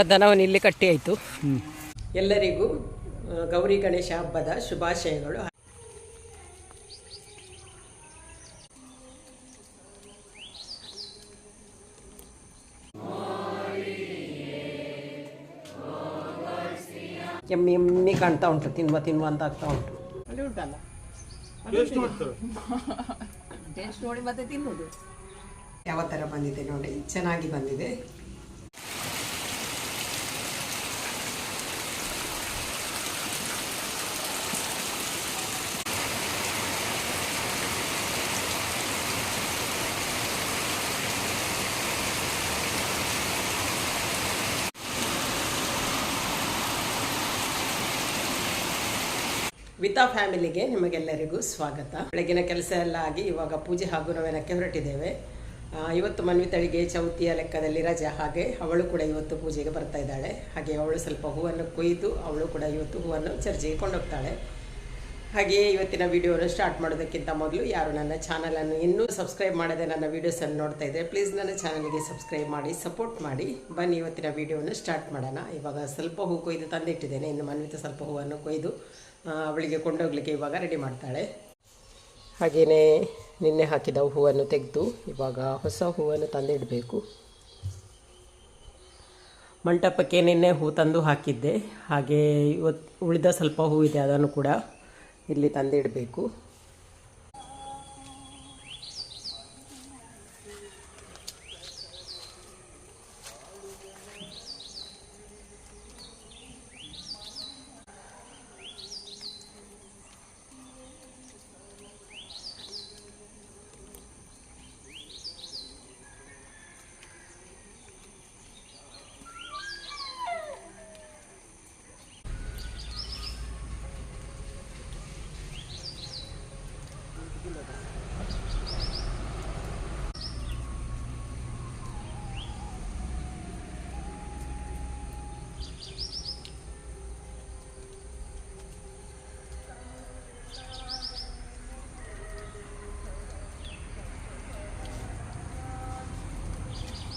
ದನವನ್ನು ಇಲ್ಲಿ ಕಟ್ಟಿ ಆಯಿತು. ಎಲ್ಲರಿಗೂ ಗೌರಿ ಗಣೇಶ ಹಬ್ಬದ ಶುಭಾಶಯಗಳು. ಎಮ್ಮಿ ಎಮ್ಮಿ ಕಾಣ್ತಾ ಉಂಟು ತಿನ್ವ ತಿನ್ವ ಅಂತ ಆಗ್ತಾ ಉಂಟು. ಅಲ್ಲಿ ಉಂಟಲ್ಲ? ಟೇಸ್ಟ್ ನೋಡಿ ಮತ್ತೆ ತಿನ್ನುದು. ಯಾವ ಥರ ಬಂದಿದೆ ನೋಡಿ ಚೆನ್ನಾಗಿ ಬಂದಿದೆ. ವಿತಾ ಫ್ಯಾಮಿಲಿಗೆ ನಿಮಗೆಲ್ಲರಿಗೂ ಸ್ವಾಗತ. ಬೆಳಗಿನ ಕೆಲಸ ಎಲ್ಲ ಆಗಿ ಇವಾಗ ಪೂಜೆ ಹಾಗೂ ನವೇನಕ್ಕೆ ಹೊರಟಿದ್ದೇವೆ. ಇವತ್ತು ಮನ್ವಿತಳಿಗೆ ಚೌತಿಯ ಲೆಕ್ಕದಲ್ಲಿ ರಜೆ. ಹಾಗೆ ಅವಳು ಕೂಡ ಇವತ್ತು ಪೂಜೆಗೆ ಬರ್ತಾ ಇದ್ದಾಳೆ. ಹಾಗೆ ಅವಳು ಸ್ವಲ್ಪ ಹೂವನ್ನು ಕೊಯ್ದು ಅವಳು ಕೂಡ ಇವತ್ತು ಹೂವನ್ನು ಚರ್ಚೆಗೆ ಕೊಂಡೋಗ್ತಾಳೆ. ಹಾಗೆಯೇ ಇವತ್ತಿನ ವಿಡಿಯೋನ ಸ್ಟಾರ್ಟ್ ಮಾಡೋದಕ್ಕಿಂತ ಮೊದಲು ಯಾರು ನನ್ನ ಚಾನಲನ್ನು ಇನ್ನೂ ಸಬ್ಸ್ಕ್ರೈಬ್ ಮಾಡದೆ ನನ್ನ ವೀಡಿಯೋಸನ್ನು ನೋಡ್ತಾ ಇದ್ದರೆ ಪ್ಲೀಸ್ ನನ್ನ ಚಾನಲಿಗೆ ಸಬ್ಸ್ಕ್ರೈಬ್ ಮಾಡಿ ಸಪೋರ್ಟ್ ಮಾಡಿ. ಬನ್ನಿ ಇವತ್ತಿನ ವಿಡಿಯೋನ ಸ್ಟಾರ್ಟ್ ಮಾಡೋಣ. ಇವಾಗ ಸ್ವಲ್ಪ ಹೂ ಕೊಯ್ದು ತಂದಿಟ್ಟಿದ್ದೇನೆ. ಇನ್ನು ಮನ್ವಿತ ಸ್ವಲ್ಪ ಹೂವನ್ನು ಕೊಯ್ದು ಅವಳಿಗೆ ಕೊಂಡೋಗ್ಲಿಕ್ಕೆ ಇವಾಗ ರೆಡಿ ಮಾಡ್ತಾಳೆ. ಹಾಗೆಯೇ ನಿನ್ನೆ ಹಾಕಿದ ಹೂವನ್ನು ತೆಗೆದು ಇವಾಗ ಹೊಸ ಹೂವನ್ನು ತಂದಿಡಬೇಕು. ಮಂಟಪಕ್ಕೆ ನಿನ್ನೆ ಹೂ ತಂದು ಹಾಕಿದ್ದೆ. ಹಾಗೆ ಇವತ್ತು ಉಳಿದ ಸ್ವಲ್ಪ ಹೂ ಇದೆ, ಅದನ್ನು ಕೂಡ ಇಲ್ಲಿ ತಂದಿಡಬೇಕು.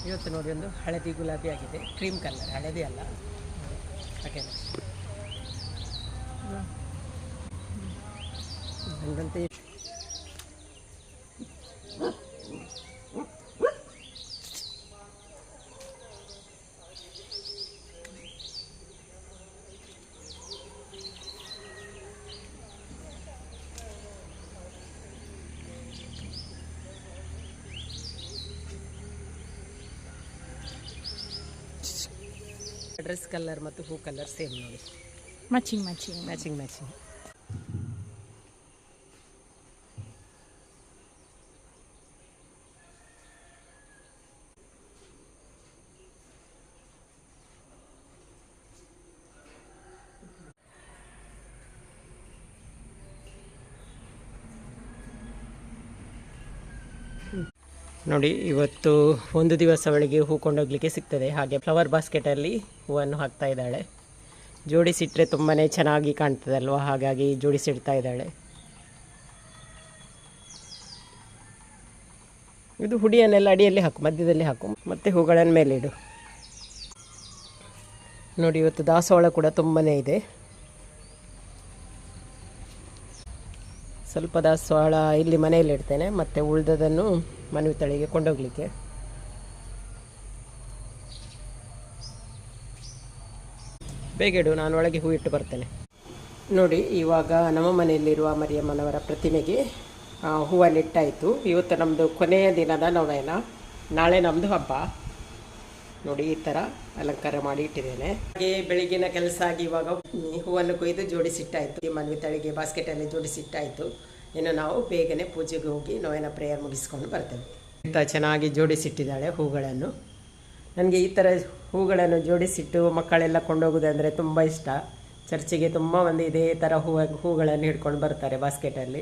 ಇವತ್ತು ನೋಡಿ ಒಂದು ಹಳದಿ ಗುಲಾಬಿ ಆಗಿದೆ. ಕ್ರೀಮ್ ಕಲರ್ ಹಳದಿ ಅಲ್ಲ. ಹಾಗೆ. ಹಂಗಂತೆ ಕಲರ್ ಮತ್ತು ಹೂ ಕಲರ್ ಸೇಮ್ ನೋಡಿ. ಮ್ಯಾಚಿಂಗ್ ಮ್ಯಾಚಿಂಗ್ ಮ್ಯಾಚಿಂಗ್ ಮ್ಯಾಚಿಂಗ್ ನೋಡಿ ಇವತ್ತು ಒಂದು ದಿವಸ ಅವಳಿಗೆ ಹೂ ಕೊಂಡೋಗ್ಲಿಕ್ಕೆ ಸಿಗ್ತದೆ. ಹಾಗೆ ಫ್ಲವರ್ ಬಾಸ್ಕೆಟಲ್ಲಿ ಹೂವನ್ನು ಹಾಕ್ತಾ ಇದ್ದಾಳೆ. ಜೋಡಿಸಿಟ್ರೆ ತುಂಬಾ ಚೆನ್ನಾಗಿ ಕಾಣ್ತದಲ್ವ? ಹಾಗಾಗಿ ಜೋಡಿಸಿಡ್ತಾ ಇದ್ದಾಳೆ. ಇದು ಹುಡಿಯನ್ನೆಲ್ಲ ಅಡಿಯಲ್ಲಿ ಹಾಕು, ಮಧ್ಯದಲ್ಲಿ ಹಾಕು. ಮತ್ತೆ ಹೂಗಳನ್ನು ಮೇಲಿಡು. ನೋಡಿ, ಇವತ್ತು ದಾಸವಾಳ ಕೂಡ ತುಂಬಾ ಇದೆ. ಸ್ವಲ್ಪ ದಾಸವಾಳ ಇಲ್ಲಿ ಮನೆಯಲ್ಲಿ ಇಡ್ತೇನೆ ಮತ್ತು ಉಳಿದದನ್ನು ಮನ್ವಿತಳಿಗೆ ಕೊಂಡೋಗ್ಲಿಕ್ಕೆ. ಬೇಗ ಇಡು ನಾನು ಒಳಗೆ ಹೂ ಇಟ್ಟು ಬರ್ತೇನೆ. ನೋಡಿ, ಇವಾಗ ನಮ್ಮ ಮನೆಯಲ್ಲಿರುವ ಮರಿಯಮ್ಮನವರ ಪ್ರತಿಮೆಗೆ ಹೂವನ್ನಿಟ್ಟಾಯಿತು ಹೂವನ್ನು ಇವತ್ತು ನಮ್ಮದು ಕೊನೆಯ ದಿನದ ನವೇನ, ನಾಳೆ ನಮ್ಮದು ಹಬ್ಬ. ನೋಡಿ, ಈ ಥರ ಅಲಂಕಾರ ಮಾಡಿ ಇಟ್ಟಿದ್ದೇನೆ. ಹಾಗೆ ಬೆಳಗಿನ ಕೆಲಸ ಆಗಿ ಇವಾಗ ಹೂವನ್ನು ಕೊಯ್ದು ಜೋಡಿಸಿಟ್ಟಾಯಿತು. ಈ ಮನ್ವಿತಳಿಗೆ ಬಾಸ್ಕೆಟಲ್ಲಿ ಜೋಡಿಸಿಟ್ಟಾಯಿತು. ಇನ್ನು ನಾವು ಬೇಗನೆ ಪೂಜೆಗೆ ಹೋಗಿ ನೋವಿನ ಪ್ರೇಯರ್ ಮುಗಿಸ್ಕೊಂಡು ಬರ್ತೇವೆ. ಇಂಥ ಚೆನ್ನಾಗಿ ಜೋಡಿಸಿಟ್ಟಿದ್ದಾಳೆ ಹೂಗಳನ್ನು. ನನಗೆ ಈ ಥರ ಹೂಗಳನ್ನು ಜೋಡಿಸಿಟ್ಟು ಮಕ್ಕಳೆಲ್ಲ ಕೊಂಡೋಗೋದಂದರೆ ತುಂಬ ಇಷ್ಟ. ಚರ್ಚಿಗೆ ತುಂಬ ಮಂದಿ ಇದೇ ಥರ ಹೂವು ಹೂಗಳನ್ನು ಹಿಡ್ಕೊಂಡು ಬರ್ತಾರೆ ಬಾಸ್ಕೆಟಲ್ಲಿ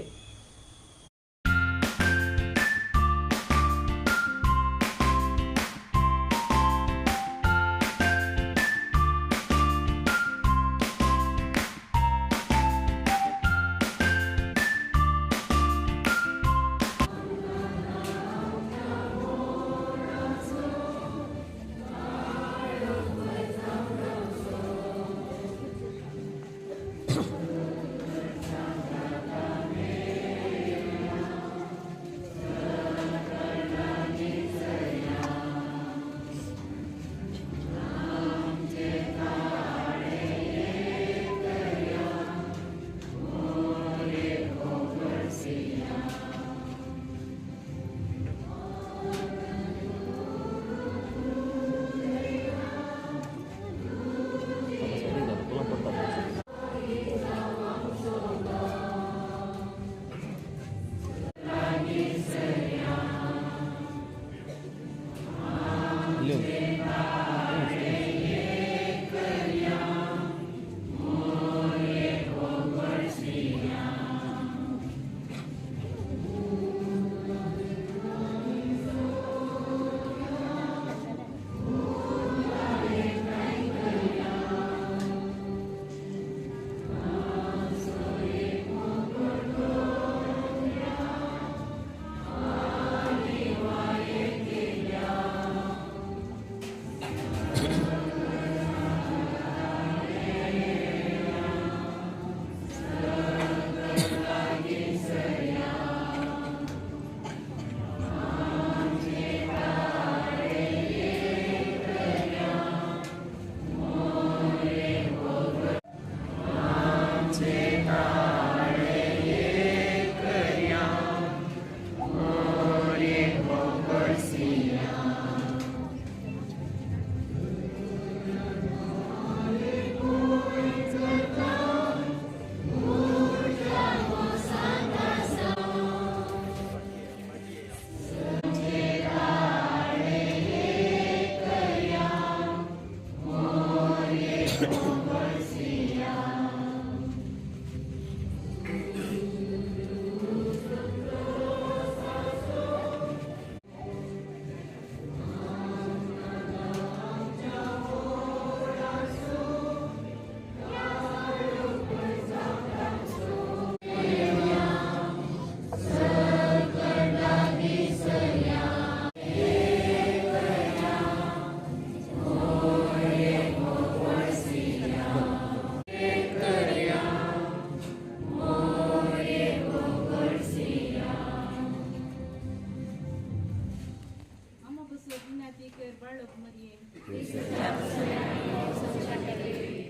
मरिये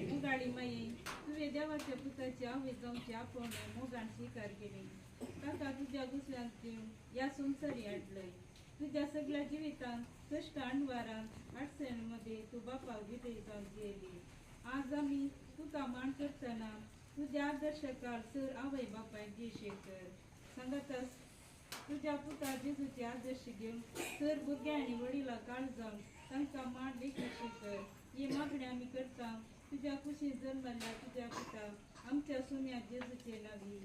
मुगाळी माये तुझे देवाच्या मोगाण स्वीकार केली काका तुझ्या घुसल्यात जीव या संसारी अडलय तुझ्या सगळ्या जीवितांत कष्ट अणवारात अडचणीमध्ये तू बापा जाऊन गेली. आज आम्ही तुका मान करताना तुझ्या आदर्शकाल सर आवय बापाय शेकर सांगतास तुझ्या पुता जेजूचे आदर्श घेऊन सर भुरग्या आणि वडीला काळ जाऊन तांकां मान देखील कर। ही मागणी आम्ही करता। तुझ्या कुशी जन्मल्या तुझ्या पिता। आमच्या सोन्या जेजूचे नावी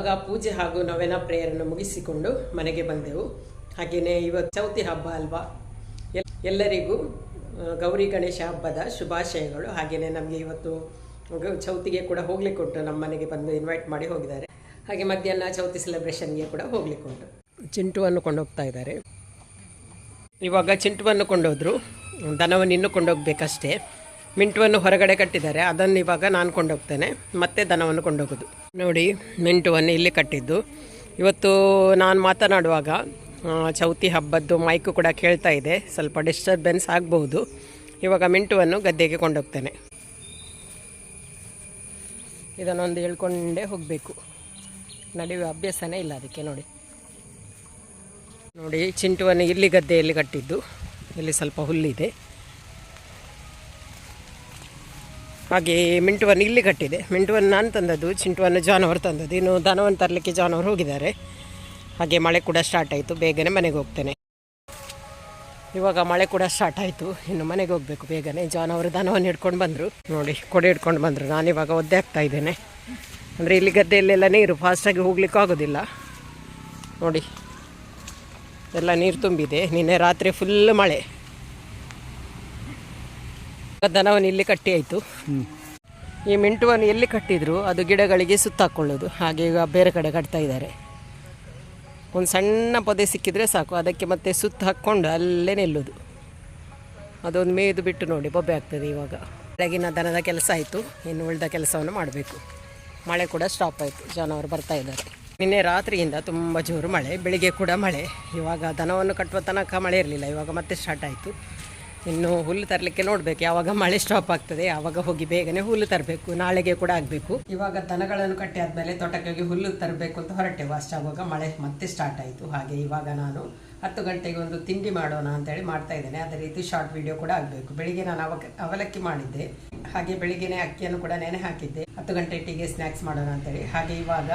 ಇವಾಗ ಪೂಜೆ ಹಾಗೂ ನವೆನ ಪ್ರೇಯರನ್ನು ಮುಗಿಸಿಕೊಂಡು ಮನೆಗೆ ಬಂದೆವು. ಹಾಗೆಯೇ ಇವತ್ತು ಚೌತಿ ಹಬ್ಬ ಅಲ್ವಾ? ಎಲ್- ಎಲ್ಲರಿಗೂ ಗೌರಿ ಗಣೇಶ ಹಬ್ಬದ ಶುಭಾಶಯಗಳು. ಹಾಗೆಯೇ ನಮಗೆ ಇವತ್ತು ಚೌತಿಗೆ ಕೂಡ ಹೋಗ್ಲಿಕ್ಕೆ ಉಂಟು ನಮ್ಮ ಮನೆಗೆ ಬಂದು ಇನ್ವೈಟ್ ಮಾಡಿ ಹೋಗಿದ್ದಾರೆ. ಹಾಗೆ ಮಧ್ಯಾಹ್ನ ಚೌತಿ ಸೆಲೆಬ್ರೇಷನ್ಗೆ ಕೂಡ ಹೋಗ್ಲಿಕ್ಕೆ ಉಂಟು ಚಿಂಟುವನ್ನು ಕೊಂಡೋಗ್ತಾ ಇದ್ದಾರೆ. ಇವಾಗ ಚಿಂಟುವನ್ನು ಕೊಂಡೋದ್ರು. ದನವನ್ನು ಇನ್ನೂ ಕೊಂಡೋಗ್ಬೇಕಷ್ಟೇ. ಮಿಂಟುವನ್ನು ಹೊರಗಡೆ ಕಟ್ಟಿದ್ದಾರೆ. ಅದನ್ನು ಇವಾಗ ನಾನು ಕೊಂಡೋಗ್ತೇನೆ. ಮತ್ತೆ ದನವನ್ನು ಕೊಂಡೋಗೋದು. ನೋಡಿ, ಮಿಂಟುವನ್ನು ಇಲ್ಲಿ ಕಟ್ಟಿದ್ದು. ಇವತ್ತು ನಾನು ಮಾತನಾಡುವಾಗ ಚೌತಿ ಹಬ್ಬದ್ದು ಮೈಕು ಕೂಡ ಕೇಳ್ತಾ ಇದೆ. ಸ್ವಲ್ಪ ಡಿಸ್ಟರ್ಬೆನ್ಸ್ ಆಗಬಹುದು. ಇವಾಗ ಮಿಂಟುವನ್ನು ಗದ್ದೆಗೆ ಕೊಂಡೋಗ್ತೇನೆ. ಇದನ್ನೊಂದು ಹೇಳ್ಕೊಂಡೇ ಹೋಗಬೇಕು. ನಡೆಯುವ ಅಭ್ಯಾಸನೇ ಇಲ್ಲ ಅದಕ್ಕೆ ನೋಡಿ. ನೋಡಿ, ಚಿಂಟುವನ್ನು ಇಲ್ಲಿ ಗದ್ದೆಯಲ್ಲಿ ಕಟ್ಟಿದ್ದು. ಇಲ್ಲಿ ಸ್ವಲ್ಪ ಹುಲ್ಲಿದೆ. ಹಾಗೆ ಮಿಂಟುವನ್ನು ಇಲ್ಲಿ ಕಟ್ಟಿದೆ. ಮಿಂಟುವನ್ನು ನಾನು ತಂದದ್ದು, ಚಿಂಟುವನ್ನು ಜಾನುವಾರು ತಂದದ್ದು. ಇನ್ನು ದನವನ್ನು ತರಲಿಕ್ಕೆ ಜಾನುವಾರು ಹೋಗಿದ್ದಾರೆ. ಹಾಗೆ ಮಳೆ ಕೂಡ ಸ್ಟಾರ್ಟ್ ಆಯಿತು. ಬೇಗನೆ ಮನೆಗೆ ಹೋಗ್ತೇನೆ. ಇವಾಗ ಮಳೆ ಕೂಡ ಸ್ಟಾರ್ಟ್ ಆಯಿತು. ಇನ್ನು ಮನೆಗೆ ಹೋಗಬೇಕು ಬೇಗನೆ. ಜಾನುವಾರು ದನವನ್ನು ಹಿಡ್ಕೊಂಡು ಬಂದರು. ನೋಡಿ, ಕೊಡೆ ಹಿಡ್ಕೊಂಡು ಬಂದರು. ನಾನಿವಾಗ ಒದ್ದೆ ಆಗ್ತಾ ಇದ್ದೇನೆ. ಅಂದರೆ ಇಲ್ಲಿ ಗದ್ದೆಯಲ್ಲೆಲ್ಲ ನೀರು ಫಾಸ್ಟಾಗಿ ಹೋಗ್ಲಿಕ್ಕೆ ಆಗೋದಿಲ್ಲ. ನೋಡಿ, ಎಲ್ಲ ನೀರು ತುಂಬಿದೆ. ನಿನ್ನೆ ರಾತ್ರಿ ಫುಲ್ ಮಳೆ. ದನವನ್ನು ಇಲ್ಲಿ ಕಟ್ಟಿ ಆಯಿತು. ಈ ಮಿಂಟುವನ್ನು ಎಲ್ಲಿ ಕಟ್ಟಿದ್ರು ಅದು ಗಿಡಗಳಿಗೆ ಸುತ್ತಾಕೊಳ್ಳೋದು. ಹಾಗೆ ಈಗ ಬೇರೆ ಕಡೆ ಕಟ್ತಾ ಇದ್ದಾರೆ. ಒಂದು ಸಣ್ಣ ಪೊದೆ ಸಿಕ್ಕಿದರೆ ಸಾಕು. ಅದಕ್ಕೆ ಮತ್ತೆ ಸುತ್ತ ಹಾಕ್ಕೊಂಡು ಅಲ್ಲೇ ನಿಲ್ಲೋದು. ಅದೊಂದು ಮೇಯ್ದು ಬಿಟ್ಟು ನೋಡಿ ಬೊಬ್ಬೆ ಆಗ್ತದೆ ಇವಾಗ. ಬೆಳಗಿನ ದನದ ಕೆಲಸ ಆಯಿತು. ಇನ್ನು ಉಳಿದ ಕೆಲಸವನ್ನು ಮಾಡಬೇಕು. ಮಳೆ ಕೂಡ ಸ್ಟಾಪ್ ಆಯಿತು. ಜನವರು ಬರ್ತಾ ಇದ್ದಾರೆ. ನಿನ್ನೆ ರಾತ್ರಿಯಿಂದ ತುಂಬ ಜೋರು ಮಳೆ ಬೆಳಿಗ್ಗೆ ಕೂಡ ಮಳೆ. ಇವಾಗ ದನವನ್ನು ಕಟ್ಟುವ ತನಕ ಮಳೆ ಇರಲಿಲ್ಲ. ಇವಾಗ ಮತ್ತೆ ಸ್ಟಾರ್ಟ್ ಆಯಿತು. ಇನ್ನು ಹುಲ್ಲು ತರಲಿಕ್ಕೆ ನೋಡಬೇಕು. ಯಾವಾಗ ಮಳೆ ಸ್ಟಾಪ್ ಆಗ್ತದೆ, ಯಾವಾಗ ಹೋಗಿ ಬೇಗನೆ ಹುಲ್ಲು ತರಬೇಕು, ನಾಳೆಗೆ ಕೂಡ ಆಗಬೇಕು. ಇವಾಗ ದನಗಳನ್ನು ಕಟ್ಟಿ ಆದಮೇಲೆ ತೋಟಕ್ಕೆ ಹೋಗಿ ಹುಲ್ಲು ತರಬೇಕು ಅಂತ ಹೊರಟೆವು ಅಷ್ಟಾಗುವಾಗ ಮಳೆ ಮತ್ತೆ ಸ್ಟಾರ್ಟ್ ಆಯಿತು. ಹಾಗೆ ಇವಾಗ ನಾನು ಹತ್ತು ಗಂಟೆಗೆ ಒಂದು ತಿಂಡಿ ಮಾಡೋಣ ಅಂತೇಳಿ ಮಾಡ್ತಾ ಇದ್ದೇನೆ. ಅದೇ ರೀತಿ ಶಾರ್ಟ್ ವಿಡಿಯೋ ಕೂಡ ಆಗಬೇಕು. ಬೆಳಿಗ್ಗೆ ನಾನು ಅವಲಕ್ಕಿ ಮಾಡಿದ್ದೆ. ಹಾಗೆ ಬೆಳಿಗ್ಗೆನೆ ಅಕ್ಕಿಯನ್ನು ಕೂಡ ನೆನೆ ಹಾಕಿದ್ದೆ. ಹತ್ತು ಗಂಟೆ ಟೀಗೆ ಸ್ನ್ಯಾಕ್ಸ್ ಮಾಡೋಣ ಅಂತೇಳಿ. ಹಾಗೆ ಇವಾಗ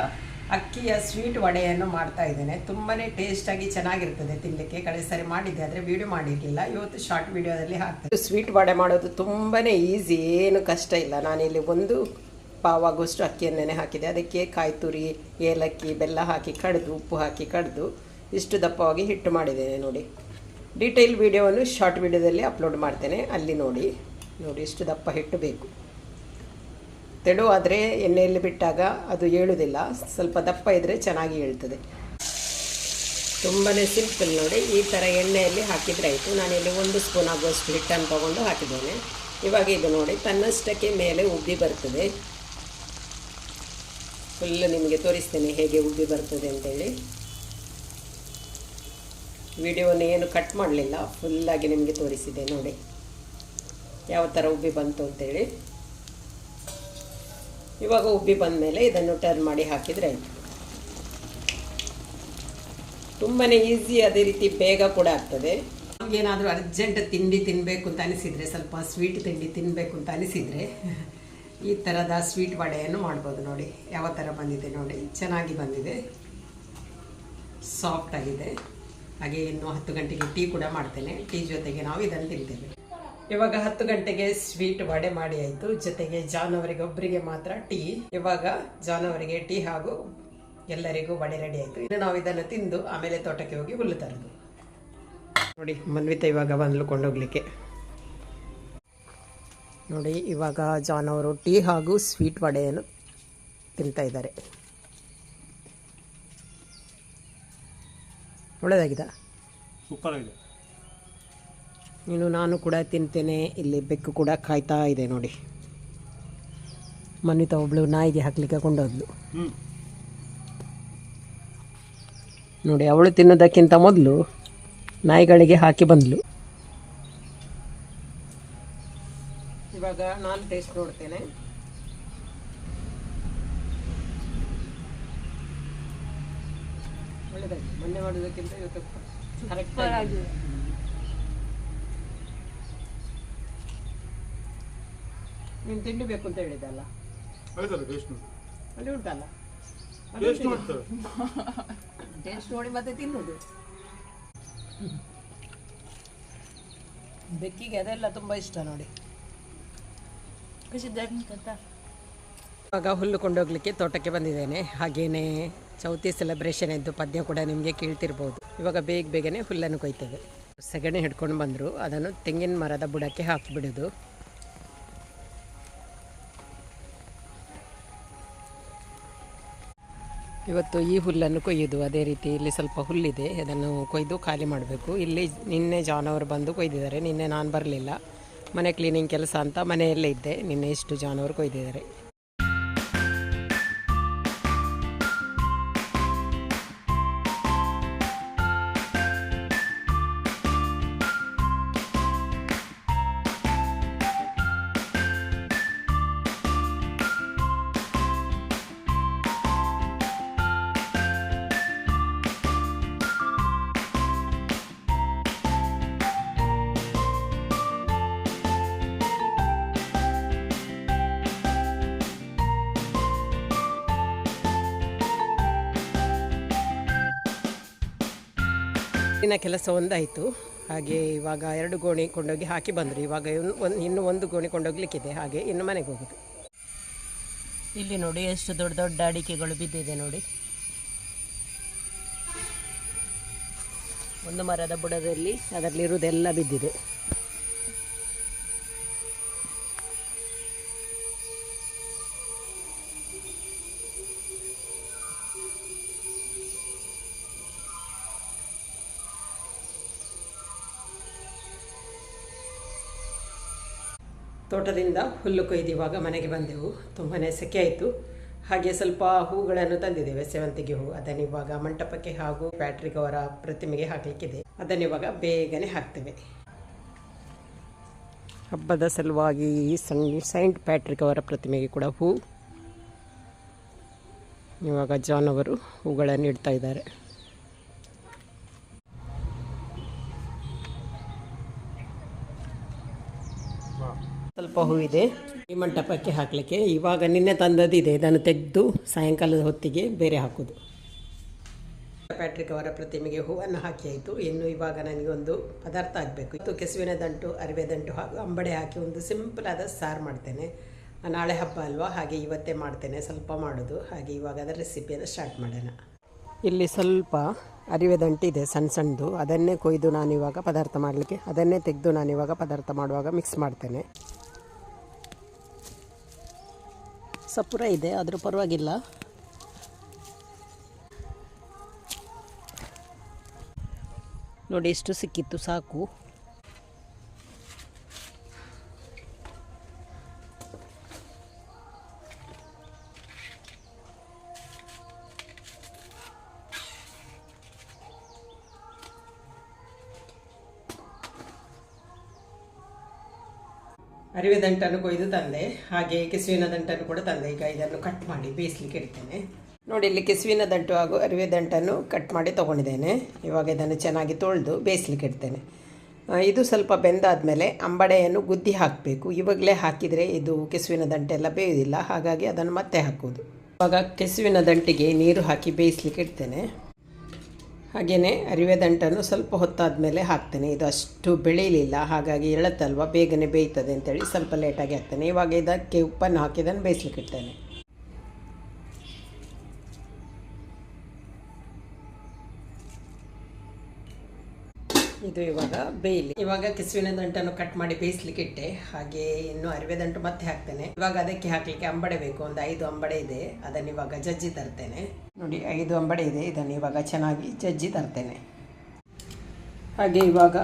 ಅಕ್ಕಿಯ ಸ್ವೀಟ್ ವಡೆಯನ್ನು ಮಾಡ್ತಾ ಇದ್ದೇನೆ. ತುಂಬಾ ಟೇಸ್ಟಾಗಿ ಚೆನ್ನಾಗಿರ್ತದೆ ತಿನ್ನಲಿಕ್ಕೆ ಕಳೆದ ಸರಿ ಮಾಡಿದ್ದೆ, ಆದರೆ ವಿಡಿಯೋ ಮಾಡಿರಲಿಲ್ಲ. ಇವತ್ತು ಶಾರ್ಟ್ ವೀಡಿಯೋದಲ್ಲಿ ಹಾಕ್ತೇನೆ. ಸ್ವೀಟ್ ವಡೆ ಮಾಡೋದು ತುಂಬಾ ಈಸಿ ಏನು ಕಷ್ಟ ಇಲ್ಲ. ನಾನಿಲ್ಲಿ ಒಂದು ಪಾವಾಗುವಷ್ಟು ಅಕ್ಕಿಯನ್ನು ನೆನೆ ಹಾಕಿದೆ ಅದಕ್ಕೆ ಕಾಯಿ ತುರಿ, ಏಲಕ್ಕಿ, ಬೆಲ್ಲ ಹಾಕಿ ಕಡ್ದು, ಉಪ್ಪು ಹಾಕಿ ಕಡ್ದು ಇಷ್ಟು ದಪ್ಪವಾಗಿ ಹಿಟ್ಟು ಮಾಡಿದ್ದೇನೆ ನೋಡಿ. ಡೀಟೇಲ್ ವೀಡಿಯೋವನ್ನು ಶಾರ್ಟ್ ವೀಡಿಯೋದಲ್ಲಿ ಅಪ್ಲೋಡ್ ಮಾಡ್ತೇನೆ. ಅಲ್ಲಿ ನೋಡಿ. ನೋಡಿ ಇಷ್ಟು ದಪ್ಪ ಹಿಟ್ಟು ಬೇಕು. ತೆಳು ಆದರೆ ಎಣ್ಣೆಯಲ್ಲಿ ಬಿಟ್ಟಾಗ ಅದು ಏಳುವುದಿಲ್ಲ ಸ್ವಲ್ಪ ದಪ್ಪ ಇದ್ದರೆ ಚೆನ್ನಾಗಿ ಏಳ್ತದೆ. ತುಂಬಾ ಸಿಂಪಲ್ ನೋಡಿ, ಈ ಥರ ಎಣ್ಣೆಯಲ್ಲಿ ಹಾಕಿದರೆ ಆಯಿತು. ನಾನಿಲ್ಲಿ ಒಂದು ಸ್ಪೂನ್ ಆಗುವಷ್ಟು ಹಿಟ್ಟನ್ನು ತಗೊಂಡು ಹಾಕಿದ್ದೇನೆ. ಇವಾಗ ಇದು ನೋಡಿ, ತನ್ನಷ್ಟಕ್ಕೆ ಮೇಲೆ ಉಬ್ಬಿ ಬರ್ತದೆ. ಫುಲ್ ನಿಮಗೆ ತೋರಿಸ್ತೇನೆ ಹೇಗೆ ಉಬ್ಬಿ ಬರ್ತದೆ ಅಂತೇಳಿ. ವಿಡಿಯೋವನ್ನು ಏನು ಕಟ್ ಮಾಡಲಿಲ್ಲ ಫುಲ್ಲಾಗಿ ನಿಮಗೆ ತೋರಿಸಿದೆ ನೋಡಿ. ಯಾವ ಥರ ಉಬ್ಬಿ ಬಂತು ಅಂತೇಳಿ. ಇವಾಗ ಉಬ್ಬಿ ಬಂದ ಮೇಲೆ ಇದನ್ನು ಟರ್ನ್ ಮಾಡಿ ಹಾಕಿದರೆ ಆಯಿತು. ತುಂಬಾ ಈಸಿ ಅದೇ ರೀತಿ ಬೇಗ ಕೂಡ ಆಗ್ತದೆ. ನಮಗೇನಾದರೂ ಅರ್ಜೆಂಟ್ ತಿಂಡಿ ತಿನ್ನಬೇಕು ಅಂತ ಅನಿಸಿದರೆ, ಸ್ವಲ್ಪ ಸ್ವೀಟ್ ತಿಂಡಿ ತಿನ್ನಬೇಕು ಅಂತ ಅನಿಸಿದರೆ, ಈ ಥರದ ಸ್ವೀಟ್ ವಡೆಯನ್ನು ಮಾಡ್ಬೋದು ನೋಡಿ. ಯಾವ ಥರ ಬಂದಿದೆ ನೋಡಿ. ಚೆನ್ನಾಗಿ ಬಂದಿದೆ. ಸಾಫ್ಟ್ ಆಗಿದೆ. ಹಾಗೆ ಇನ್ನು ಹತ್ತು ಗಂಟೆಗೆ ಟೀ ಕೂಡ ಮಾಡ್ತೇನೆ. ಟೀ ಜೊತೆಗೆ ನಾವು ಇದನ್ನು ತಿಂತೇವೆ. ಇವಾಗ ಹತ್ತು ಗಂಟೆಗೆ ಸ್ವೀಟ್ ವಡೆ ಮಾಡಿ ಆಯಿತು. ಜೊತೆಗೆ ಜಾನ್ ಅವರಿಗೆ ಒಬ್ಬರಿಗೆ ಮಾತ್ರ ಟೀ. ಇವಾಗ ಜಾನ್ ಅವರಿಗೆ ಟೀ ಹಾಗೂ ಎಲ್ಲರಿಗೂ ವಡೆ ರೆಡಿ ಆಯಿತು. ಇನ್ನು ನಾವು ಇದನ್ನು ತಿಂದು ಆಮೇಲೆ ತೋಟಕ್ಕೆ ಹೋಗಿ ಹುಲ್ಲು ತರೋದು. ನೋಡಿ, ಮನ್ವಿತ ಇವಾಗ ಬಂದ್ಲು ಕೊಂಡೋಗ್ಲಿಕ್ಕೆ. ನೋಡಿ, ಇವಾಗ ಜಾನ್ ಅವರು ಟೀ ಹಾಗೂ ಸ್ವೀಟ್ ವಡೆಯನ್ನು ತಿಂತಾ ಇದ್ದಾರೆ. ಒಳ್ಳೆದಾಗಿದೆ? ಸೂಪರ್ ಆಗಿದೆ. ನೀನು ನಾನು ಕೂಡ ತಿಂತೇನೆ. ಇಲ್ಲಿ ಬೆಕ್ಕು ಕೂಡ ಕಾಯ್ತಾ ಇದೆ ನೋಡಿ. ಮನ್ವಿತ ಒಬ್ಳು ನಾಯಿಗೆ ಹಾಕ್ಲಿಕ್ಕೆ ಕೊಂಡೋದ್ಲು. ನೋಡಿ ಅವಳು ತಿನ್ನೋದಕ್ಕಿಂತ ಮೊದಲು ನಾಯಿಗಳಿಗೆ ಹಾಕಿ ಬಂದ್ಲು. ಇವಾಗ ನಾನು ಟೇಸ್ಟ್ ನೋಡ್ತೇನೆ. ಒಳ್ಳೆದಾಗಿ ಮೊನ್ನೆ ಮಾಡೋದಕ್ಕಿಂತ ಇವತ್ತು ಕರೆಕ್ಟ್ ನೀನು ತಿಂಡಿ ಬೇಕು ಅಂತ ಟೇಸ್ಟ್ ಅಲ್ಲಿ ಉಂಟಲ್ಲ. ಟೇಸ್ಟ್ ನೋಡಿ ಮತ್ತೆ ತಿನ್ನುದು. ಬೆಕ್ಕಿಗೆ ಅದೆಲ್ಲ ತುಂಬಾ ಇಷ್ಟ ನೋಡಿ. ಆಗ ಇವಾಗ ಹುಲ್ಲು ಕೊಂಡೋಗ್ಲಿಕ್ಕೆ ತೋಟಕ್ಕೆ ಬಂದಿದ್ದೇನೆ. ಹಾಗೇನೆ ಚೌತಿ ಸೆಲೆಬ್ರೇಷನ್ ಇದ್ದು ಪದ್ಯ ಕೂಡ ನಿಮಗೆ ಕೇಳ್ತಿರ್ಬೋದು. ಇವಾಗ ಬೇಗ ಬೇಗನೆ ಹುಲ್ಲನ್ನು ಕೊಯ್ತದೆ ಸೆಗಣಿ ಹಿಡ್ಕೊಂಡು ಬಂದರು. ಅದನ್ನು ತೆಂಗಿನ ಮರದ ಬುಡಕ್ಕೆ ಹಾಕಿಬಿಡೋದು. ಇವತ್ತು ಈ ಹುಲ್ಲನ್ನು ಕೊಯ್ಯೋದು. ಅದೇ ರೀತಿ ಇಲ್ಲಿ ಸ್ವಲ್ಪ ಹುಲ್ಲಿದೆ. ಅದನ್ನು ಕೊಯ್ದು ಖಾಲಿ ಮಾಡಬೇಕು. ಇಲ್ಲಿ ನಿನ್ನೆ ಜಾನವರು ಬಂದು ಕೊಯ್ದಿದ್ದಾರೆ. ನಿನ್ನೆ ನಾನು ಬರಲಿಲ್ಲ. ಮನೆ ಕ್ಲೀನಿಂಗ್ ಕೆಲಸ ಅಂತ ಮನೆಯಲ್ಲೇ ಇದ್ದೆ. ನಿನ್ನೆ ಇಷ್ಟು ಜಾನವರು ಕೊಯ್ದಿದ್ದಾರೆ. ಇನ್ನ ಕೆಲಸ ಒಂದಾಯಿತು. ಹಾಗೆ ಇವಾಗ ಎರಡು ಗೋಣಿ ಕೊಂಡೋಗಿ ಹಾಕಿ ಬಂದರು. ಇವಾಗ ಇನ್ನು ಒಂದು ಇನ್ನು ಒಂದು ಗೋಣಿ ಕೊಂಡೋಗ್ಲಿಕ್ಕಿದೆ. ಹಾಗೆ ಇನ್ನು ಮನೆಗೆ ಹೋಗೋದು. ಇಲ್ಲಿ ನೋಡಿ ಎಷ್ಟು ದೊಡ್ಡ ದೊಡ್ಡ ಅಡಿಕೆಗಳು ಬಿದ್ದಿದೆ ನೋಡಿ. ಒಂದು ಮರದ ಬುಡದಲ್ಲಿ ಅದರಲ್ಲಿರುವುದೆಲ್ಲ ಬಿದ್ದಿದೆ. ತೋಟದಿಂದ ಹುಲ್ಲು ಕೊಯ್ದಿವಾಗ ಮನೆಗೆ ಬಂದೆವು. ತುಂಬಾ ಸೆಕೆ ಆಯಿತು. ಹಾಗೆ ಸ್ವಲ್ಪ ಹೂಗಳನ್ನು ತಂದಿದ್ದೇವೆ. ಸೇವಂತಿಗೆ ಹೂ, ಅದನ್ನು ಇವಾಗ ಮಂಟಪಕ್ಕೆ ಹಾಗೂ ಪ್ಯಾಟ್ರಿಕ್ ಅವರ ಪ್ರತಿಮೆಗೆ ಹಾಕಲಿಕ್ಕಿದೆ. ಅದನ್ನು ಇವಾಗ ಬೇಗನೆ ಹಾಕ್ತೇವೆ. ಹಬ್ಬದ ಸಲುವಾಗಿ ಸೈಂಟ್ ಪ್ಯಾಟ್ರಿಕ್ ಅವರ ಪ್ರತಿಮೆಗೆ ಕೂಡ ಹೂ. ಇವಾಗ ಜಾನ್ ಅವರು ಹೂಗಳನ್ನು ಇಡ್ತಾ ಇದ್ದಾರೆ. ಸ್ವಲ್ಪ ಹೂವಿದೆ ಈ ಮಂಟಪಕ್ಕೆ ಹಾಕಲಿಕ್ಕೆ ಇವಾಗ ನಿನ್ನೆ ತಂದದಿದೆ ಇದನ್ನು ತೆಗೆದು ಸಾಯಂಕಾಲದ ಹೊತ್ತಿಗೆ ಬೇರೆ ಹಾಕೋದು. ಪ್ಯಾಟ್ರಿಕ್ ಅವರ ಪ್ರತಿಮೆಗೆ ಹೂವನ್ನು ಹಾಕಿ ಆಯಿತು. ಇನ್ನು ಇವಾಗ ನನಗೆ ಒಂದು ಪದಾರ್ಥ ಆಗಬೇಕು. ಇತ್ತು ಕೆಸುವಿನ ದಂಟು, ಅರಿವೆ ದಂಟು ಹಾಗೂ ಅಂಬಡೆ ಹಾಕಿ ಒಂದು ಸಿಂಪಲ್ ಆದ ಸಾರು ಮಾಡ್ತೇನೆ. ನಾಳೆ ಹಬ್ಬ ಅಲ್ವಾ? ಹಾಗೆ ಇವತ್ತೇ ಮಾಡ್ತೇನೆ. ಸ್ವಲ್ಪ ಮಾಡೋದು. ಹಾಗೆ ಇವಾಗ ಅದರ ರೆಸಿಪಿಯನ್ನು ಸ್ಟಾರ್ಟ್ ಮಾಡೋಣ. ಇಲ್ಲಿ ಸ್ವಲ್ಪ ಅರಿವೆ ಇದೆ ಸಣ್ಣ ಸಣ್ಣದು ಅದನ್ನೇ ಕೊಯ್ದು ನಾನಿವಾಗ ಪದಾರ್ಥ ಮಾಡಲಿಕ್ಕೆ, ಅದನ್ನೇ ತೆಗೆದು ನಾನಿವಾಗ ಪದಾರ್ಥ ಮಾಡುವಾಗ ಮಿಕ್ಸ್ ಮಾಡ್ತೇನೆ. ಸಪುರ ಇದೆ ಆದರೂ ಪರವಾಗಿಲ್ಲ. ನೋಡಿ ಎಷ್ಟು ಸಿಕ್ಕಿತ್ತು ಸಾಕು. ಅರಿವೆ ದಂಟನ್ನು ಕೊಯ್ದು ತಂದೆ, ಹಾಗೆ ಕೆಸುವಿನ ದಂಟನ್ನು ಕೂಡ ತಂದೆ. ಈಗ ಇದನ್ನು ಕಟ್ ಮಾಡಿ ಬೇಯಿಸ್ಲಿಕ್ಕೆ ಇಡ್ತೇನೆ. ನೋಡಿ, ಇಲ್ಲಿ ಕೆಸುವಿನ ದಂಟು ಹಾಗೂ ಅರಿವೆ ದಂಟನ್ನು ಕಟ್ ಮಾಡಿ ತೊಗೊಂಡಿದ್ದೇನೆ. ಇವಾಗ ಇದನ್ನು ಚೆನ್ನಾಗಿ ತೊಳೆದು ಬೇಯಿಸ್ಲಿಕ್ಕೆ ಇಡ್ತೇನೆ. ಇದು ಸ್ವಲ್ಪ ಬೆಂದಾದಮೇಲೆ ಅಂಬಡೆಯನ್ನು ಗುದ್ದಿ ಹಾಕಬೇಕು. ಇವಾಗಲೇ ಹಾಕಿದರೆ ಇದು ಕೆಸುವಿನ ದಂಟೆಲ್ಲ ಬೇಯೋದಿಲ್ಲ ಹಾಗಾಗಿ ಅದನ್ನು ಮತ್ತೆ ಹಾಕೋದು ಇವಾಗ ಕೆಸುವಿನ ದಂಟಿಗೆ ನೀರು ಹಾಕಿ ಬೇಯಿಸ್ಲಿಕ್ಕೆ ಇಡ್ತೇನೆ. ಹಾಗೆಯೇ ಅರಿವೆ ದಂಟನ್ನು ಸ್ವಲ್ಪ ಹೊತ್ತಾದ ಮೇಲೆ ಹಾಕ್ತೇನೆ. ಇದು ಅಷ್ಟು ಬೆಳೀಲಿಲ್ಲ ಹಾಗಾಗಿ ಎಳತ್ತಲ್ವ ಬೇಗನೆ ಬೇಯ್ತದೆ ಅಂತೇಳಿ ಸ್ವಲ್ಪ ಲೇಟಾಗಿ ಹಾಕ್ತೇನೆ. ಇವಾಗ ಇದಕ್ಕೆ ಉಪ್ಪನ್ನು ಹಾಕಿ, ಇದನ್ನು ಇದು ಇವಾಗ ಬೇಯಲಿ. ಇವಾಗ ಕಿಸುವಿನ ದಂಟನ್ನು ಕಟ್ ಮಾಡಿ ಬೇಯಿಸ್ಲಿಕ್ಕೆ ಇಟ್ಟೆ. ಹಾಗೆ ಇನ್ನು ಅರಿವೆ ದಂಟು ಮತ್ತೆ ಹಾಕ್ತೇನೆ. ಇವಾಗ ಅದಕ್ಕೆ ಹಾಕ್ಲಿಕ್ಕೆ ಅಂಬಡೆ ಬೇಕು. ಒಂದು ಐದು ಅಂಬಡೆ ಇದೆ. ಅದನ್ನು ಇವಾಗ ಜಜ್ಜಿ ತರ್ತೇನೆ. ನೋಡಿ, ಐದು ಅಂಬಡೆ ಇದೆ. ಇದನ್ನು ಇವಾಗ ಚೆನ್ನಾಗಿ ಜಜ್ಜಿ ತರ್ತೇನೆ. ಹಾಗೆ ಇವಾಗ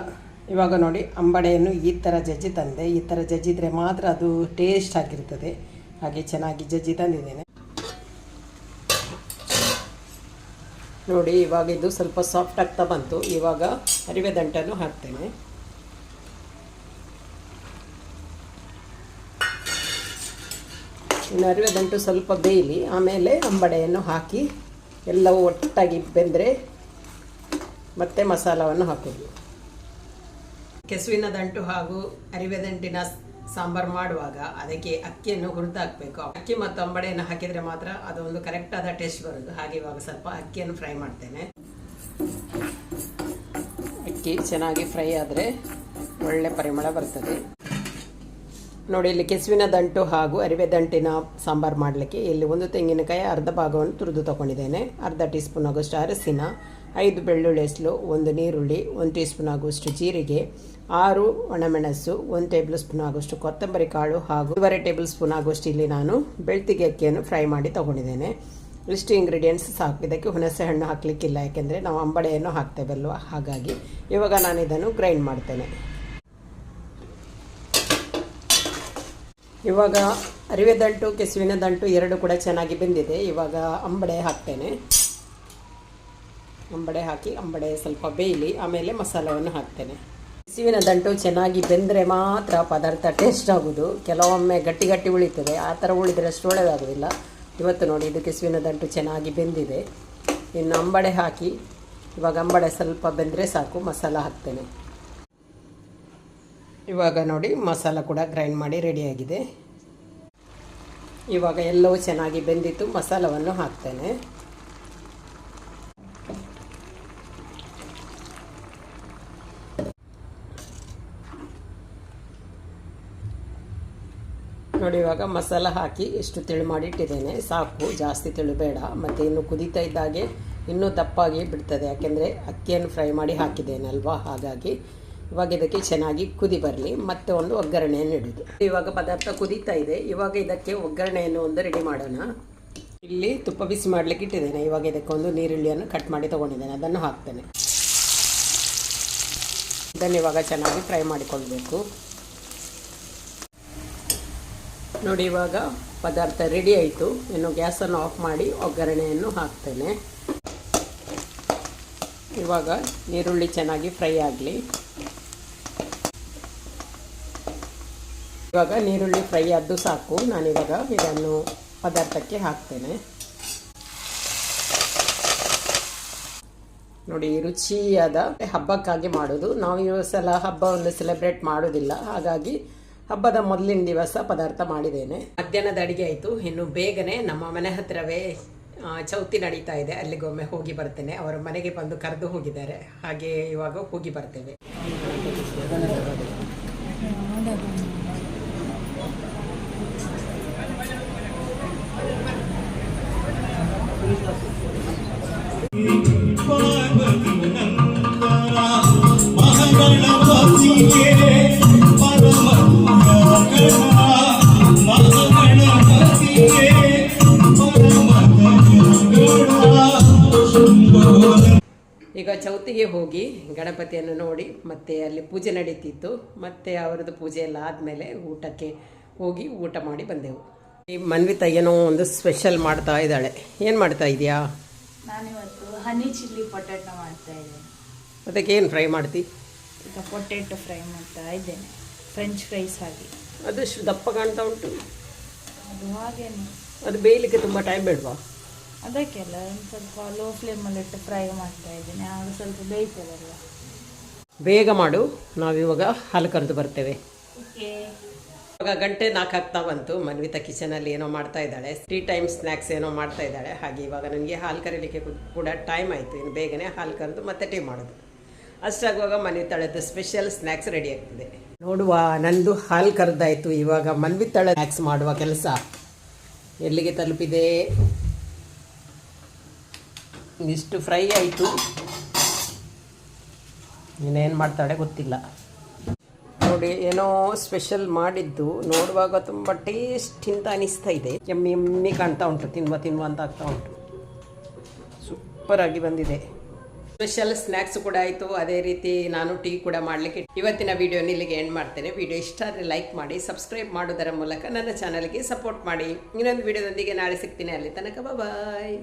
ಇವಾಗ ನೋಡಿ, ಅಂಬಡೆಯನ್ನು ಈ ಥರ ಜಜ್ಜಿ ತಂದೆ. ಈ ಥರ ಜಜ್ಜಿದ್ರೆ ಮಾತ್ರ ಅದು ಟೇಸ್ಟ್ ಆಗಿರ್ತದೆ. ಹಾಗೆ ಚೆನ್ನಾಗಿ ಜಜ್ಜಿ ತಂದಿದ್ದೇನೆ. ನೋಡಿ, ಇವಾಗ ಇದು ಸ್ವಲ್ಪ ಸಾಫ್ಟ್ ಆಗ್ತಾ ಬಂತು. ಇವಾಗ ಅರಿವೆ ದಂಟನ್ನು ಹಾಕ್ತೇನೆ. ಇನ್ನು ಅರಿವೆ ದಂಟು ಸ್ವಲ್ಪ ಬೇಯಲಿ. ಆಮೇಲೆ ಅಂಬಡೆಯನ್ನು ಹಾಕಿ ಎಲ್ಲವೂ ಒಟ್ಟಾಗಿ ಬೆಂದರೆ ಮತ್ತೆ ಮಸಾಲವನ್ನು ಹಾಕೋದು. ಕೆಸುವಿನ ದಂಟು ಹಾಗೂ ಅರಿವೆ ದಂಟಿನ ಸಾಂಬಾರು ಮಾಡುವಾಗ ಅದಕ್ಕೆ ಅಕ್ಕಿಯನ್ನು ಹುರಿದಾಕ್ಬೇಕು. ಅಕ್ಕಿ ಮತ್ತು ಅಂಬಡೆಯನ್ನು ಹಾಕಿದರೆ ಮಾತ್ರ ಅದೊಂದು ಕರೆಕ್ಟ್ ಆದ ಟೇಸ್ಟ್ ಬರೋದು. ಹಾಗೆ ಇವಾಗ ಸ್ವಲ್ಪ ಅಕ್ಕಿಯನ್ನು ಫ್ರೈ ಮಾಡ್ತೇನೆ. ಅಕ್ಕಿ ಚೆನ್ನಾಗಿ ಫ್ರೈ ಆದರೆ ಒಳ್ಳೆ ಪರಿಮಳ ಬರ್ತದೆ. ನೋಡಿ, ಇಲ್ಲಿ ಕೆಸುವಿನ ದಂಟು ಹಾಗೂ ಅರಿವೆ ದಂಟಿನ ಸಾಂಬಾರು ಮಾಡಲಿಕ್ಕೆ ಇಲ್ಲಿ ಒಂದು ತೆಂಗಿನಕಾಯಿ ಅರ್ಧ ಭಾಗವನ್ನು ತುರಿದು ತಗೊಂಡಿದ್ದೇನೆ. ಅರ್ಧ ಟೀ ಸ್ಪೂನ್ ಆಗುವಷ್ಟು ಅರಸಿನ, ಐದು ಬೆಳ್ಳುಳ್ಳಿ ಹೆಸಲು, ಒಂದು ನೀರುಳ್ಳಿ, ಒಂದು ಟೀ ಸ್ಪೂನ್ ಆಗುವಷ್ಟು ಜೀರಿಗೆ ಆರು ಒಣಮೆಣಸು, ಒಂದು ಟೇಬಲ್ ಸ್ಪೂನ್ ಆಗೋಷ್ಟು ಕೊತ್ತಂಬರಿ ಕಾಳು ಹಾಗೂ ಒಂದೂವರೆ ಟೇಬಲ್ ಸ್ಪೂನ್ ಆಗೋಷ್ಟು ಇಲ್ಲಿ ನಾನು ಬೆಳ್ತಿಗೆ ಅಕ್ಕಿಯನ್ನು ಫ್ರೈ ಮಾಡಿ ತೊಗೊಂಡಿದ್ದೇನೆ. ಇಷ್ಟು ಇಂಗ್ರೀಡಿಯೆಂಟ್ಸ್ ಸಾಕು. ಇದಕ್ಕೆ ಹುಣಸೆ ಹಣ್ಣು ಹಾಕಲಿಕ್ಕಿಲ್ಲ, ಯಾಕೆಂದರೆ ನಾವು ಅಂಬಡೆಯನ್ನು ಹಾಕ್ತೇವಲ್ವ? ಹಾಗಾಗಿ ಇವಾಗ ನಾನು ಇದನ್ನು ಗ್ರೈಂಡ್ ಮಾಡ್ತೇನೆ. ಇವಾಗ ಅರಿವೆ ದಂಟು, ಕೆಸುವಿನ ದಂಟು ಎರಡು ಕೂಡ ಚೆನ್ನಾಗಿ ಬೆಂದಿದೆ. ಇವಾಗ ಅಂಬಡೆ ಹಾಕ್ತೇನೆ. ಅಂಬಡೆ ಹಾಕಿ ಅಂಬಡೆ ಸ್ವಲ್ಪ ಬೇಯಲಿ, ಆಮೇಲೆ ಮಸಾಲವನ್ನು ಹಾಕ್ತೇನೆ. ಕೆಸುವಿನ ದಂಟು ಚೆನ್ನಾಗಿ ಬೆಂದರೆ ಮಾತ್ರ ಪದಾರ್ಥ ಟೇಸ್ಟ್ ಆಗೋದು ಕೆಲವೊಮ್ಮೆ ಗಟ್ಟಿ ಗಟ್ಟಿ ಉಳಿತದೆ. ಆ ಥರ ಉಳಿದರೆ ಅಷ್ಟು ಒಳ್ಳೆಯದಾಗೋದಿಲ್ಲ ಇವತ್ತು ನೋಡಿ, ಇದು ಕೆಸುವಿನ ದಂಟು ಚೆನ್ನಾಗಿ ಬೆಂದಿದೆ. ಇನ್ನು ಅಂಬಡೆ ಹಾಕಿ. ಇವಾಗ ಅಂಬಡೆ ಸ್ವಲ್ಪ ಬೆಂದರೆ ಸಾಕು, ಮಸಾಲ ಹಾಕ್ತೇನೆ. ಇವಾಗ ನೋಡಿ, ಮಸಾಲ ಕೂಡ ಗ್ರೈಂಡ್ ಮಾಡಿ ರೆಡಿಯಾಗಿದೆ ಇವಾಗ ಎಲ್ಲವೂ ಚೆನ್ನಾಗಿ ಬೆಂದಿತ್ತು, ಮಸಾಲವನ್ನು ಹಾಕ್ತೇನೆ. ನೋಡಿ ಇವಾಗ ಮಸಾಲ ಹಾಕಿ ಎಷ್ಟು ತಿಳು ಮಾಡಿ ಇಟ್ಟಿದ್ದೇನೆ ಸಾಕು, ಜಾಸ್ತಿ ತಿಳು ಬೇಡ. ಮತ್ತು ಇನ್ನು ಕುದೀತಾ ಇದ್ದಾಗೆ ಇನ್ನೂ ದಪ್ಪಾಗಿ ಬಿಡ್ತದೆ. ಯಾಕೆಂದರೆ ಅಕ್ಕಿಯನ್ನು ಫ್ರೈ ಮಾಡಿ ಹಾಕಿದ್ದೇನೆ ಅಲ್ವಾ? ಹಾಗಾಗಿ ಇವಾಗ ಇದಕ್ಕೆ ಚೆನ್ನಾಗಿ ಕುದಿ ಬರಲಿ. ಮತ್ತೆ ಒಂದು ಒಗ್ಗರಣೆಯನ್ನು ಇಡೋದು. ಇವಾಗ ಪದಾರ್ಥ ಕುದೀತಾ ಇದೆ. ಇವಾಗ ಇದಕ್ಕೆ ಒಗ್ಗರಣೆಯನ್ನು ಒಂದು ರೆಡಿ ಮಾಡೋಣ. ಇಲ್ಲಿ ತುಪ್ಪ ಬಿಸಿ ಮಾಡಲಿಕ್ಕೆ ಇಟ್ಟಿದ್ದೇನೆ. ಇವಾಗ ಇದಕ್ಕೆ ಒಂದು ನೀರುಳ್ಳಿಯನ್ನು ಕಟ್ ಮಾಡಿ ತೊಗೊಂಡಿದ್ದೇನೆ. ಅದನ್ನು ಹಾಕ್ತೇನೆ. ಇದನ್ನು ಇವಾಗ ಚೆನ್ನಾಗಿ ಫ್ರೈ ಮಾಡಿಕೊಳ್ಬೇಕು. ನೋಡಿ ಇವಾಗ ಪದಾರ್ಥ ರೆಡಿ ಆಯಿತು. ಇನ್ನು ಗ್ಯಾಸನ್ನು ಆಫ್ ಮಾಡಿ ಒಗ್ಗರಣೆಯನ್ನು ಹಾಕ್ತೇನೆ. ಇವಾಗ ಈರುಳ್ಳಿ ಚೆನ್ನಾಗಿ ಫ್ರೈ ಆಗಲಿ. ಇವಾಗ ನೀರುಳ್ಳಿ ಫ್ರೈ ಆದ್ದು ಸಾಕು. ನಾನಿವಾಗ ಇದನ್ನು ಪದಾರ್ಥಕ್ಕೆ ಹಾಕ್ತೇನೆ. ನೋಡಿ, ರುಚಿಯಾದ ಹಬ್ಬಕ್ಕಾಗಿ ಮಾಡೋದು. ನಾವು ಈ ಸಲ ಹಬ್ಬವನ್ನು ಸೆಲೆಬ್ರೇಟ್ ಮಾಡೋದಿಲ್ಲ. ಹಾಗಾಗಿ ಹಬ್ಬದ ಮೊದಲಿನ ದಿವಸ ಪದಾರ್ಥ ಮಾಡಿದ್ದೇನೆ. ಮಧ್ಯಾಹ್ನದ ಅಡಿಗೆ ಆಯಿತು. ಇನ್ನು ಬೇಗನೆ ನಮ್ಮ ಮನೆ ಹತ್ತಿರವೇ ಚೌತಿ ನಡೀತಾ ಇದೆ. ಅಲ್ಲಿಗೊಮ್ಮೆ ಹೋಗಿ ಬರ್ತೇನೆ. ಅವರ ಮನೆಗೆ ಬಂದು ಕರೆದು ಹೋಗಿದ್ದಾರೆ. ಹಾಗೆ ಇವಾಗ ಹೋಗಿ ಬರ್ತೇವೆ. ಈಗ ಚೌತಿಗೆ ಹೋಗಿ ಗಣಪತಿಯನ್ನು ನೋಡಿ ಮತ್ತೆ ಅಲ್ಲಿ ಪೂಜೆ ನಡೀತಿತ್ತು. ಮತ್ತೆ ಅವರದ್ದು ಪೂಜೆ ಎಲ್ಲ ಆದಮೇಲೆ ಊಟಕ್ಕೆ ಹೋಗಿ ಊಟ ಮಾಡಿ ಬಂದೆವು. ಈ ಮನ್ವಿತ ಏನೋ ಒಂದು ಸ್ಪೆಷಲ್ ಮಾಡ್ತಾ ಇದ್ದಾಳೆ. ಏನು ಮಾಡ್ತಾ ಇದೆಯಾ? ನಾನಿವತ್ತು ಹನಿ ಚಿಲ್ಲಿ ಪೊಟ್ಯಾಟೊ ಮಾಡ್ತಾ ಇದ್ದೇನೆ. ಅದಕ್ಕೆ ಏನು ಫ್ರೈ ಮಾಡ್ತಿ? ಈಗ ಪೊಟ್ಯಾಟೊ ಫ್ರೈ ಮಾಡ್ತಾ ಇದ್ದೇನೆ. ಫ್ರೆಂಚ್ ಫ್ರೈಸ್ ಹಾಗೆ. ಅದು ದಪ್ಪ ಕಾಣ್ತಾ ಉಂಟು. ಅದು ಹಾಗೇನು. ಅದು ಬೇಯಲಿಕ್ಕೆ ತುಂಬ ಟೈಮ್ ಬೇಡವಾ? ಅದಕ್ಕೆಲ್ಲ ಒಂದು ಸ್ವಲ್ಪ ಲೋ ಫ್ಲೇಮಲ್ಲಿ ಇಟ್ಟು ಫ್ರೈ ಮಾಡ್ತಾ ಇದ್ದೀನಿ. ಆಗ ಸ್ವಲ್ಪ ಬೇಯ್ತದಲ್ಲ. ಬೇಗ ಮಾಡು. ನಾವಿವಾಗ ಹಾಲು ಕರೆದು ಬರ್ತೇವೆ. ಓಕೆ. ಇವಾಗ ಗಂಟೆ ನಾಲ್ಕು ಆಗ್ತಾ ಬಂತು. ಮನ್ವಿತ ಕಿಚನಲ್ಲಿ ಏನೋ ಮಾಡ್ತಾ ಇದ್ದಾಳೆ. ತ್ರೀ ಟೈಮ್ ಸ್ನ್ಯಾಕ್ಸ್ ಏನೋ ಮಾಡ್ತಾ ಇದ್ದಾಳೆ. ಹಾಗೆ ಇವಾಗ ನನಗೆ ಹಾಲು ಕರೀಲಿಕ್ಕೆ ಕೂಡ ಟೈಮ್ ಆಯಿತು. ಇನ್ನು ಬೇಗನೆ ಹಾಲು ಕರೆದು ಮತ್ತೆ ಟೀ ಮಾಡೋದು. ಅಷ್ಟಾಗುವಾಗ ಮನ್ವಿತಾಳದ್ದು ಸ್ಪೆಷಲ್ ಸ್ನ್ಯಾಕ್ಸ್ ರೆಡಿ ಆಗ್ತದೆ. ನೋಡುವ ನಂದು ಹಾಲು ಕರೆದಾಯಿತು. ಇವಾಗ ಮನ್ವಿತಾಳ ಸ್ನ್ಯಾಕ್ಸ್ ಮಾಡುವ ಕೆಲಸ. ಎಲ್ಲಿಗೆ ತಲುಪಿದೆ? ಇಷ್ಟು ಫ್ರೈ ಆಯಿತು. ಇನ್ನೇನು ಮಾಡ್ತಾಳೆ ಗೊತ್ತಿಲ್ಲ. ನೋಡಿ, ಏನೋ ಸ್ಪೆಷಲ್ ಮಾಡಿದ್ದು. ನೋಡುವಾಗ ತುಂಬ ಟೇಸ್ಟ್ ಅಂತ ಅನಿಸ್ತಾ ಇದೆ. ಎಮ್ಮಿ ಎಮ್ಮಿ ಕಾಣ್ತಾ ಉಂಟು, ತಿನ್ನುವ ತಿನ್ನುವ ಅಂತ ಆಗ್ತಾ ಉಂಟು. ಸೂಪರ್ ಆಗಿ ಬಂದಿದೆ. ಸ್ಪೆಷಲ್ ಸ್ನ್ಯಾಕ್ಸ್ ಕೂಡ ಆಯಿತು. ಅದೇ ರೀತಿ ನಾನು ಟೀ ಕೂಡ ಮಾಡಲಿಕ್ಕೆ ಇವತ್ತಿನ ವಿಡಿಯೋ ಇಲ್ಲಿಗೆ ಎಂಡ್ ಮಾಡ್ತೇನೆ. ವಿಡಿಯೋ ಇಷ್ಟ ಆದರೆ ಲೈಕ್ ಮಾಡಿ ಸಬ್ಸ್ಕ್ರೈಬ್ ಮಾಡೋದರ ಮೂಲಕ ನನ್ನ ಚಾನಲ್ಗೆ ಸಪೋರ್ಟ್ ಮಾಡಿ. ಇನ್ನೊಂದು ವಿಡಿಯೋದೊಂದಿಗೆ ನಾಳೆ ಸಿಗ್ತೀನಿ. ಅಲ್ಲಿ ತನಕ ಬಾಯ್